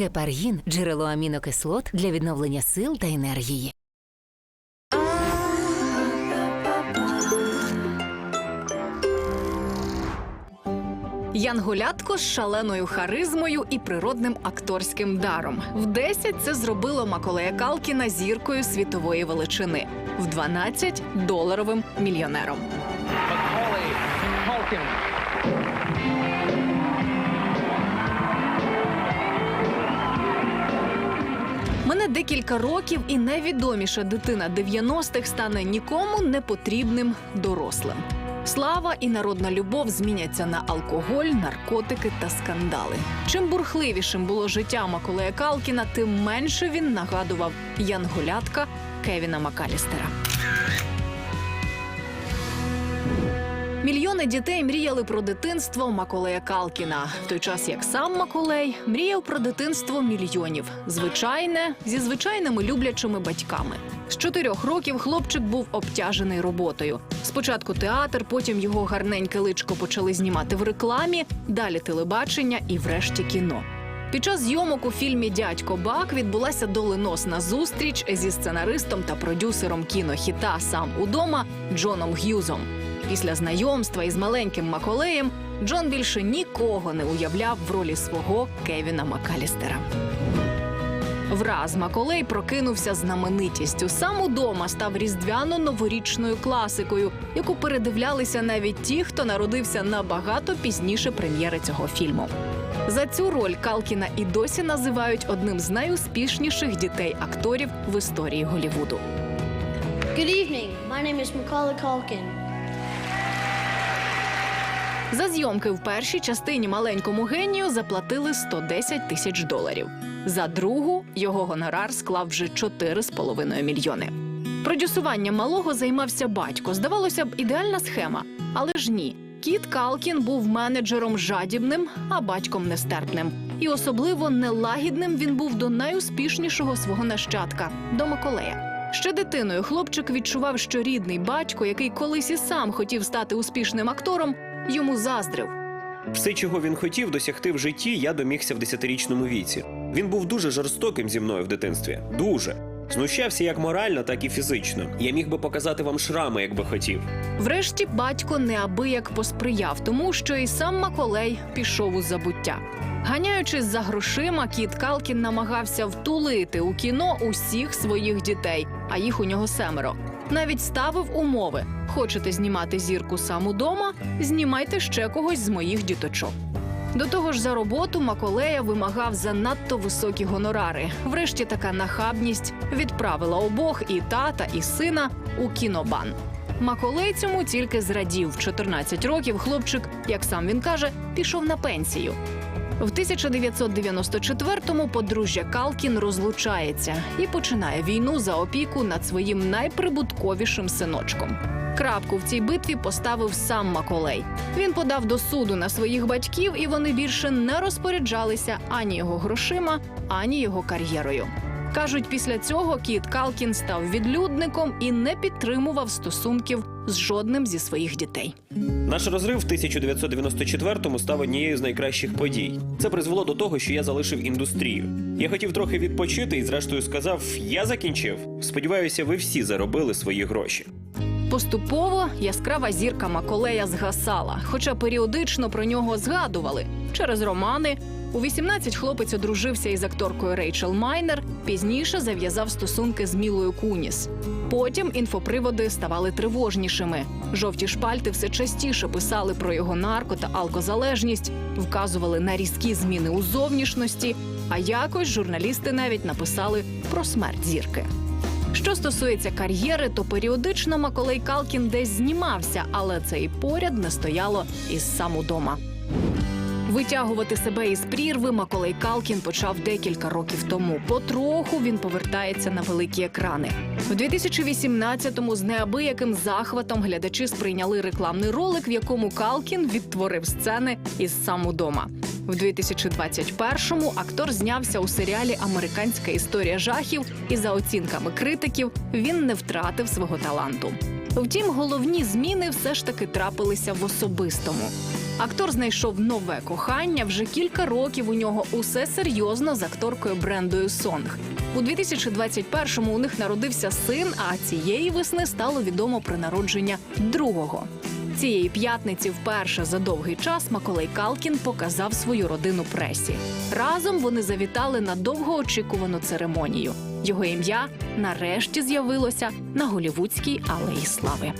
Гепаргін джерело амінокислот для відновлення сил та енергії. Янголятко з шаленою харизмою і природним акторським даром. В 10 це зробило Маколея Калкіна зіркою світової величини, в 12 – доларовим мільйонером. Macaulay Culkin. Мене декілька років, і найвідоміша дитина 90-х стане нікому не потрібним дорослим. Слава і народна любов зміняться на алкоголь, наркотики та скандали. Чим бурхливішим було життя Маколея Калкіна, тим менше він нагадував янголятка Кевіна Макалістера. Мільйони дітей мріяли про дитинство Маколея Калкіна, в той час як сам Маколей мріяв про дитинство мільйонів, звичайне зі звичайними люблячими батьками. З чотирьох років хлопчик був обтяжений роботою. Спочатку театр, потім його гарненьке личко почали знімати в рекламі, далі телебачення і врешті кіно. Під час зйомок у фільмі Дядько Бак відбулася доленосна зустріч зі сценаристом та продюсером кінохіта сам удома Джоном Г'юзом. Після знайомства із маленьким Маколеєм Джон більше нікого не уявляв в ролі свого Кевіна Макалістера. Враз Маколей прокинувся знаменитістю. Сам удома став різдвяно-новорічною класикою, яку передивлялися навіть ті, хто народився набагато пізніше прем'єри цього фільму. За цю роль Калкіна і досі називають одним з найуспішніших дітей акторів в історії Голівуду. Good evening. My name is Macaulay Culkin. За зйомки в першій частині маленькому генію заплатили 110 тисяч доларів. За другу його гонорар склав вже 4,5 мільйони. Продюсуванням малого займався батько. Здавалося б, ідеальна схема, але ж ні. Кіт Калкін був менеджером жадібним, а батьком нестерпним. І особливо нелагідним він був до найуспішнішого свого нащадка до Миколея. Ще дитиною хлопчик відчував, що рідний батько, який колись і сам хотів стати успішним актором, йому заздрив. Все, чого він хотів досягти в житті, я домігся в десятирічному віці. Він був дуже жорстоким зі мною в дитинстві. Дуже. Знущався як морально, так і фізично. Я міг би показати вам шрами, якби хотів. Врешті батько неабияк посприяв тому, що і сам Маколей пішов у забуття. Ганяючись за грошима, кіт Калкін намагався втулити у кіно усіх своїх дітей, а їх у нього семеро. Навіть ставив умови: хочете знімати зірку сам удома, знімайте ще когось з моїх діточок. До того ж, за роботу Маколея вимагав занадто високі гонорари. Врешті така нахабність відправила обох і тата, і сина у кінобан. Маколей цьому тільки зрадів. В 14 років хлопчик, як сам він каже, пішов на пенсію. В 1994-му подружжя Калкін розлучається і починає війну за опіку над своїм найприбутковішим синочком. Крапку в цій битві поставив сам Маколей. Він подав до суду на своїх батьків, і вони більше не розпоряджалися ані його грошима, ані його кар'єрою. Кажуть, після цього кіт Калкін став відлюдником і не підтримував стосунків з жодним зі своїх дітей. Наш розрив в 1994-му став однією з найкращих подій. Це призвело до того, що я залишив індустрію. Я хотів трохи відпочити і, зрештою, сказав: я закінчив. Сподіваюся, ви всі заробили свої гроші. Поступово яскрава зірка Маколея згасала, хоча періодично про нього згадували через романи. У 18 хлопець одружився із акторкою Рейчел Майнер. Пізніше зав'язав стосунки з Мілою Куніс. Потім інфоприводи ставали тривожнішими. Жовті шпальти все частіше писали про його нарко та алкозалежність, вказували на різкі зміни у зовнішності. А якось журналісти навіть написали про смерть зірки. Що стосується кар'єри, то періодично Маколей Калкін десь знімався, але це і поряд не стояло із сам удома. Витягувати себе із прірви Маколей Калкін почав декілька років тому. Потроху він повертається на великі екрани. В 2018-му з неабияким захватом глядачі сприйняли рекламний ролик, в якому Калкін відтворив сцени із сам удома. В 2021-му актор знявся у серіалі Американська історія жахів, і за оцінками критиків він не втратив свого таланту. Втім, головні зміни все ж таки трапилися в особистому. Актор знайшов нове кохання. Вже кілька років у нього усе серйозно з акторкою Брендою Сонг. У 2021-му у них народився син, а цієї весни стало відомо про народження другого. Цієї п'ятниці вперше за довгий час Маколей Калкін показав свою родину пресі. Разом вони завітали на довгоочікувану церемонію. Його ім'я нарешті з'явилося на голівудській алеї слави.